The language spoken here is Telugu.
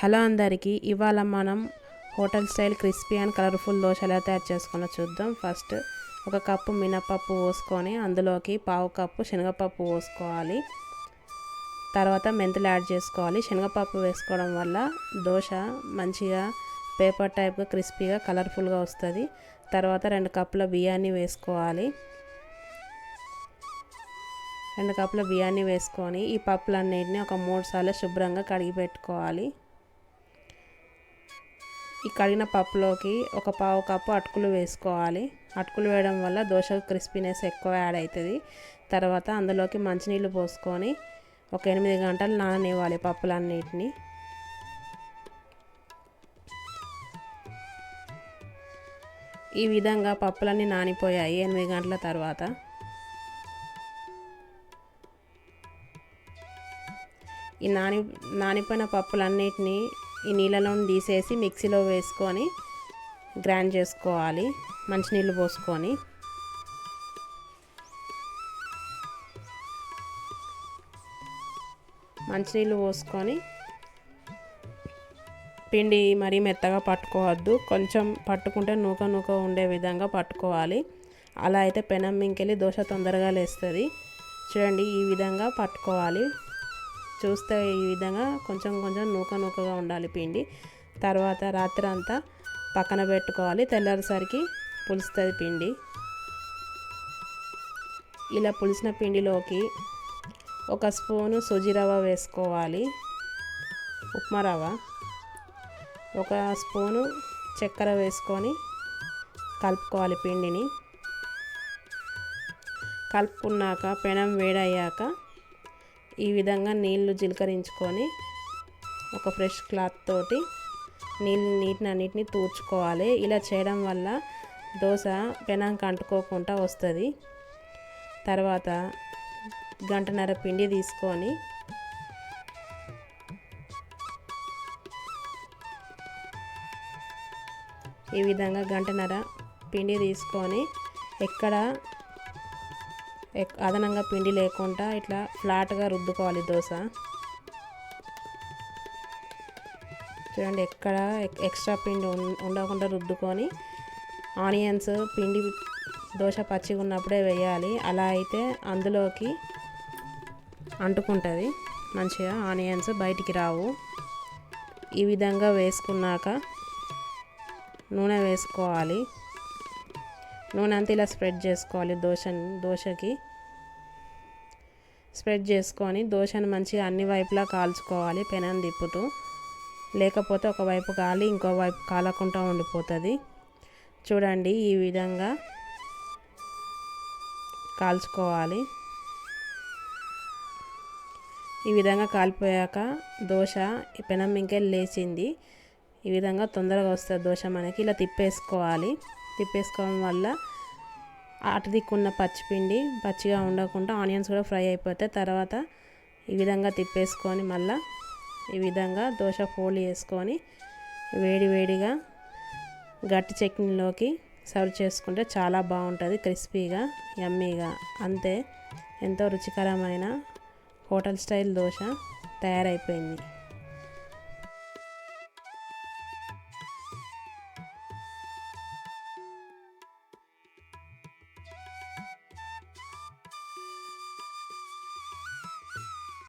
హలో అందరికీ ఇవాళ మనం hotel style crispy and colourful dosa ఎలా తయారు చేసుకున్నా చూద్దాం. ఫస్ట్ ఒక కప్పు మినపప్పు పోసుకొని అందులోకి పావు కప్పు శనగపప్పు పోసుకోవాలి. తర్వాత మెంతులు యాడ్ చేసుకోవాలి. శనగపప్పు వేసుకోవడం వల్ల దోశ మంచిగా పేపర్ టైప్గా క్రిస్పీగా కలర్ఫుల్గా వస్తుంది. తర్వాత రెండు కప్పుల బియ్యాన్ని వేసుకోవాలి. రెండు కప్పుల బియ్యాన్ని వేసుకొని ఈ పప్పులన్నిటిని ఒక మూడు సార్లు శుభ్రంగా కడిగి పెట్టుకోవాలి. ఈ కడిగిన పప్పులోకి ఒక పావు కప్పు అటుకులు వేసుకోవాలి. అటుకులు వేయడం వల్ల దోశ క్రిస్పీనెస్ ఎక్కువ యాడ్ అవుతుంది. తర్వాత అందులోకి మంచినీళ్ళు పోసుకొని ఒక ఎనిమిది గంటలు నాననివ్వాలి పప్పులన్నిటిని. ఈ విధంగా పప్పులన్నీ నానిపోయాయి ఎనిమిది గంటల తర్వాత. ఈ నాని నానిపోయిన పప్పులన్నిటినీ ఈ నీళ్ళలో తీసేసి మిక్సీలో వేసుకొని గ్రైండ్ చేసుకోవాలి. మంచినీళ్ళు పోసుకొని. మంచినీళ్ళు పోసుకొని పిండి మరీ మెత్తగా పట్టుకోవద్దు. కొంచెం పట్టుకుంటే నూక నూక ఉండే విధంగా పట్టుకోవాలి. అలా అయితే పెనం మింకెళ్ళి దోశ తొందరగా లేస్తుంది. చూడండి ఈ విధంగా పట్టుకోవాలి. చూస్తే ఈ విధంగా కొంచెం కొంచెం నూక నూకగా ఉండాలి పిండి. తర్వాత రాత్రి అంతా పక్కన పెట్టుకోవాలి. తెల్లారిసరికి పులుస్తుంది పిండి. ఇలా పులిసిన పిండిలోకి ఒక స్పూను సుజీ రవ్వ వేసుకోవాలి. ఉప్మా రవ్వ. ఒక స్పూను చక్కెర వేసుకొని కలుపుకోవాలి పిండిని. కలుపుకున్నాక పెనం వేడయ్యాక ఈ విధంగా నీళ్ళు జీలకరించుకొని ఒక ఫ్రెష్ క్లాత్ తోటి నీళ్ళు నీటిని అన్నిటిని తూర్చుకోవాలి. ఇలా చేయడం వల్ల దోశ పెనాంక అంటుకోకుండా వస్తుంది. తర్వాత గంటన్నర పిండి తీసుకొని ఈ విధంగా గంటన్నర పిండి తీసుకొని ఎక్కడ అదనంగా పిండి లేకుండా ఇట్లా ఫ్లాట్గా రుద్దుకోవాలి దోశ. చూడండి ఎక్కడ ఎక్స్ట్రా పిండి ఉండకుండా రుద్దుకొని ఆనియన్స్ పిండి దోశ పచ్చిగా ఉన్నప్పుడే వేయాలి. అలా అయితే అందులోకి అంటుకుంటుంది. మంచిగా ఆనియన్స్ బయటికి రావు. ఈ విధంగా వేసుకున్నాక నూనె వేసుకోవాలి. నూనె అంతా ఇలా స్ప్రెడ్ చేసుకోవాలి దోశ దోశకి. స్ప్రెడ్ చేసుకొని దోశను మంచిగా అన్ని వైపులా కాల్చుకోవాలి పెనం తిప్పుతూ. లేకపోతే ఒకవైపు కాలి ఇంకో వైపు కాలకుండా ఉండిపోతుంది. చూడండి ఈ విధంగా కాల్చుకోవాలి. ఈ విధంగా కాలిపోయాక దోశ పెనం ఇంకెళ్ళి లేచింది. ఈ విధంగా తొందరగా వస్తుంది దోశ మనకి. ఇలా తిప్పేసుకోవాలి. తిప్పేసుకోవడం వల్ల అటు దిక్కున్న పచ్చిపిండి పచ్చిగా ఉండకుండా ఆనియన్స్ కూడా ఫ్రై అయిపోతాయి. తర్వాత ఈ విధంగా తిప్పేసుకొని మళ్ళీ ఈ విధంగా దోశ ఫోల్డ్ చేసుకొని వేడివేడిగా గట్టి చట్నీలోకి సర్వ్ చేసుకుంటే చాలా బాగుంటుంది క్రిస్పీగా యమ్మీగా. అంతే ఎంతో రుచికరమైన హోటల్ స్టైల్ దోశ తయారైపోయింది.